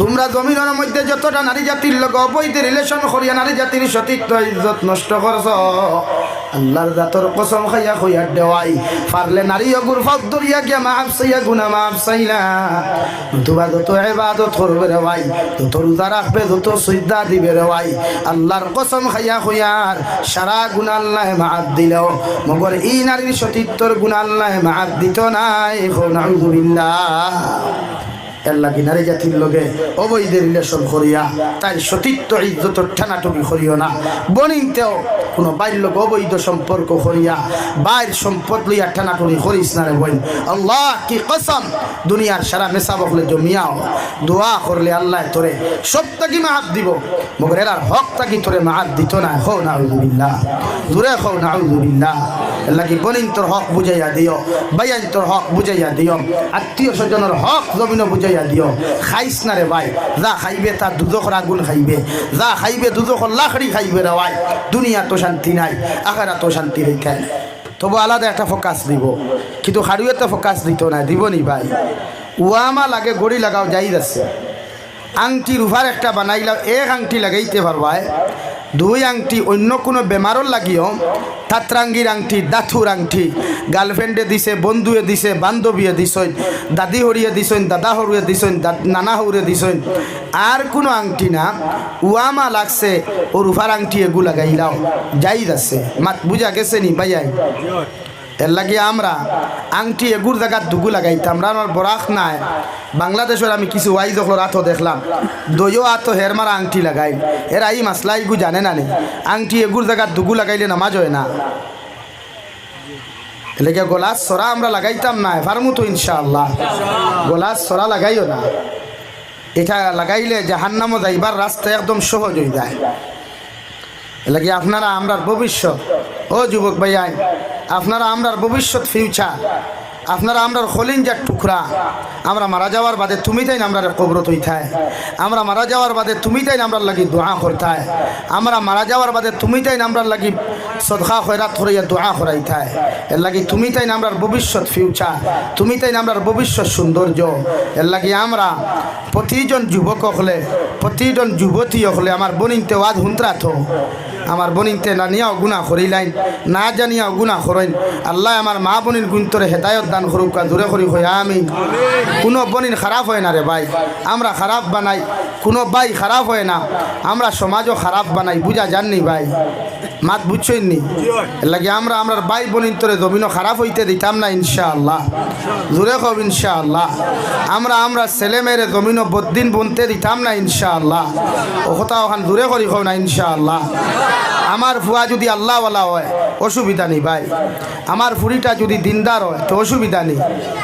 তোমরা জমিনের মধ্যে যতটা নারী জাতির লোক অবৈধ রিলেশন করিয়া নারী জাতির সতীত্ব, ইজ্জত নষ্ট করছ, আল্লাহর জাতর কসম খাইয়া খুইয়া দেওয়াই। পারলে নারী অগুর ফাঁক ধরিয়া গিয়া মাফ সাইয়া গুনা মাফ সাইলা নতুবা যত এবাদত করবে রে ভাই, যত রোজা রাখবে, যত সুজদা দিবে রে ভাই, আল্লাহর কসম খাইয়া খুইয়ার সারা গুণা আল্লাহ মাফ দিলেও, মগর এই নারীর সতীত্বর গুণা আল্লাহ মাফ দিত নাই নাউজুবিল্লাহ আল্লাহ কিনারে জাতির লগে অবৈধ রিলেশন করিয়া তাই সতীত্ব, ইজ্জত ঠানাটুকি করিও না। বনিতেও কোনো বাইর লোক অবৈধ সম্পর্ক করিয়া, বাইর সম্পদ লইয়া ঠানাটুকি করিস না রে বইন আল্লাহ কি কসম, দুনিয়ার সারা মেসা বকলে জমিয়াও দোয়া করলে আল্লাহ তোরে সব তাকি মাহাত দিব, মগর এরার হক তাকি তোরে মাহাত দিত না। হো না দূরে হো না আল্লাহ কি বনিন তোর হক বুঝাইয়া দিও বাইয়ান তোর হক বুঝাইয়া দিও, আত্মীয় স্বজনের হক জমিন বুঝাইয়া দিও খাইস না রে ভাই? যা খাইবে তার দুদখর আগুন খাইবে। যা খাইবে দুদখর লাখড়ি খাইবে রে ভাই। দুনিয়া তো শান্তি নাই আখারা তো শান্তি রেখে তবু আলাদা একটা ফোকাস দিব। কিন্তু হাড়ুয়েতে ফোকাস দিত না, দিব নি ভাই। ওয়ামা লাগে গড়ি লাগাও, যাই আছে আংটি রুফার একটা বানাইলাম এক আংটি লাগাইতে পারবায় দুই আংটি অন্য কোনো বেমারও লাগিও তাত্রাঙ্গির আংটি দাথুর আংটি গার্লফ্রেন্ডে দিছে বন্ধুয়ে দিছে বান্ধবীয়ে দিছইন দাদি হরিয়ে দিছইন দাদা হরুয়ে দিছইন নানা হরুয়ে দিছইন আর কোনো আংটি না উয়ামা লাগছে ও রুফার আংটি এগু লাগাইলাও যাই যাচ্ছে মাত বুঝা গেছে নি ভাইয়াই এর লাগে আমরা আংটি এগুর জায়গার দুগু লাগাইতাম। আমরা আমার বরাক নাই। বাংলাদেশের আমি কিছু ওয়াই যখন আতো দেখলাম। দইও আতো হের মারা আংটি লাগাই। এর আই মাসলা ইগু জানে না নি। আংটি এগুর জায়গার দুগু লাগাইলে নামাজ হয় না। এলাকে গোলাস সরা আমরা লাগাইতাম না ফার্মু তো ইনশাআল্লাহ। গোলাস সরা লাগাইও না। এটা লাগাইলে জাহান জাহান্নামও যাইবার রাস্তা একদম সহজ হয়ে যায়। এলাকি আপনারা আমরার ভবিষ্যৎ। ও যুবক ভাইয়াই আপনারা আমরার ভবিষ্যৎ ফিউচার আপনারা আমরার খলিঞ্জার টুকরা, আমরা মারা যাওয়ার বাদে তুমি তাই আমরা কবরত হইতায় আমরা মারা যাওয়ার বাদে তুমি তাই আমরা লাগি দোয়া করতায়, আমরা মারা যাওয়ার বাদে তুমি তাই আমরা লাগি সদখা খয়রাত করাইয়া দোয়া করাইতায়, এর লাগি তুমি তাই আমরার ভবিষ্যৎ ফিউচার তুমি তাই আমরার ভবিষ্যৎ সৌন্দর্য, এর লাগি আমরা প্রতিজন যুবক হলে, প্রতিজন যুবতী হলে, আমার বনিনতে ওয়াজ হুন্ত্রা আমার বনিনতে না নিয়াও গুণা করিলাইন, না জানিয়াও গুণা করেন। আল্লাহ আমার মা বনির গুণতরে হেদায়ত দান করুক কা দূরে করি হয়ে আমি কোনো বনিন খারাপ হয় না রে ভাই, আমরা খারাপ বানাই, কোনো ভাই খারাপ হয় না, আমরা সমাজও খারাপ বানাই, বুঝা জাননি ভাই। মাত বুঝছই নি লাগে আমরা আমরা ভাই বনিন তোরে জমিনও খারাপ হইতে দিতাম না ইনশাআল্লাহ। জোরে কব ইনশাআল্লাহ। আমরা আমরা ছেলে মেয়েরে জমিনও বদিন বুনতে দিতাম না ইনশাআল্লাহ। ও কথা ওখান দূরে করি কব না ইনশাআল্লাহ। আমার ফুয়া যদি আল্লাহওয়ালা হয় অসুবিধা নেই ভাই। আমার ফুরিটা যদি দিনদার হয় তো অসুবিধা নেই।